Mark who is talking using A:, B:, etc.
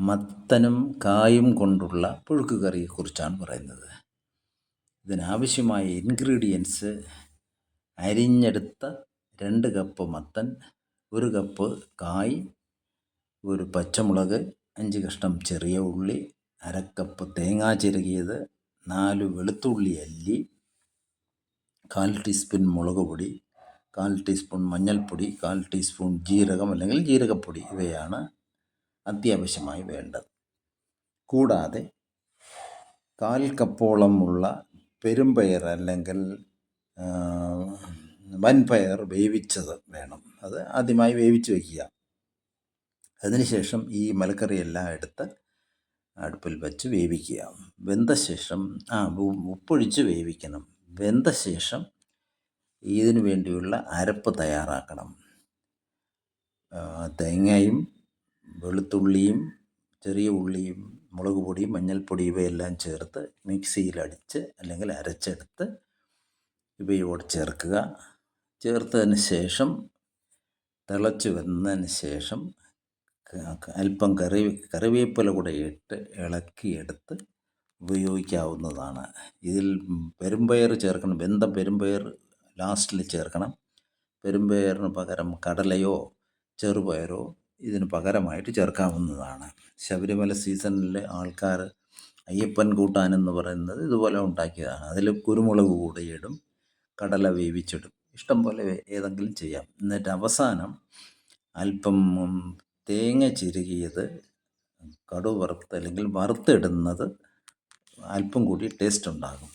A: മത്തനും കായും കൊണ്ടുള്ള പുഴുക്ക് കറിയെക്കുറിച്ചാണ് പറയുന്നത്. ഇതിനാവശ്യമായ ഇൻഗ്രീഡിയൻസ് അരിഞ്ഞെടുത്ത രണ്ട് കപ്പ് മത്തൻ ഒരു കപ്പ് കായ് ഒരു പച്ചമുളക് അഞ്ച് കഷ്ണം ചെറിയ ഉള്ളി അരക്കപ്പ് തേങ്ങ ചിരകിയത് നാല് വെളുത്തുള്ളി അല്ലി കാൽ ടീസ്പൂൺ മുളക് പൊടി കാൽ ടീസ്പൂൺ മഞ്ഞൾപ്പൊടി കാൽ ടീസ്പൂൺ ജീരകം അല്ലെങ്കിൽ ജീരകപ്പൊടി ഇവയാണ് അത്യാവശ്യമായി വേണ്ടത്. കൂടാതെ കാൽ കപ്പോളമുള്ള പെരുമ്പയർ അല്ലെങ്കിൽ വൻപയർ വേവിച്ചത് വേണം. അത് ആദ്യമായി വേവിച്ച് വയ്ക്കുക അതിനുശേഷം ഈ മലക്കറിയെല്ലാം എടുത്ത് അടുപ്പിൽ വെച്ച് വേവിക്കുക. വെന്ത ശേഷം ആ ഉപ്പൊഴിച്ച് വേവിക്കണം. വെന്ത ശേഷം ഇതിനു വേണ്ടിയുള്ള അരപ്പ് തയ്യാറാക്കണം. തേങ്ങയും വെളുത്തുള്ളിയും ചെറിയ ഉള്ളിയും മുളക് പൊടിയും മഞ്ഞൾപ്പൊടി ഇവയെല്ലാം ചേർത്ത് മിക്സിയിലടിച്ച് അല്ലെങ്കിൽ അരച്ചെടുത്ത് ഇവയോട് ചേർക്കുക. ചേർത്തതിന് ശേഷം തിളച്ച് വന്നതിന് ശേഷം അല്പം കറി കറിവേപ്പില കൂടെ ഇട്ട് ഇളക്കിയെടുത്ത് ഉപയോഗിക്കാവുന്നതാണ്. ഇതിൽ പെരുമ്പയർ ചേർക്കണം. വെന്ത പെരുമ്പയർ ലാസ്റ്റിൽ ചേർക്കണം. പെരുമ്പയറിന് പകരം കടലയോ ചെറുപയറോ ഇതിന് പകരമായിട്ട് ചേർക്കാവുന്നതാണ്. ശബരിമല സീസണിൽ ആൾക്കാർ അയ്യപ്പൻ കൂട്ടാൻ എന്ന് പറയുന്നത് ഇതുപോലെ ഉണ്ടാക്കിയതാണ്. അതിൽ കുരുമുളക് കൂടെ ഇടും കടല വേവിച്ചിടും. ഇഷ്ടം പോലെ ഏതെങ്കിലും ചെയ്യാം. എന്നിട്ട് അവസാനം അല്പം തേങ്ങ ചിരുകിയത് കടു വറുത്ത് അല്ലെങ്കിൽ വറുത്തിടുന്നത് അല്പം കൂടി ടേസ്റ്റ് ഉണ്ടാകും.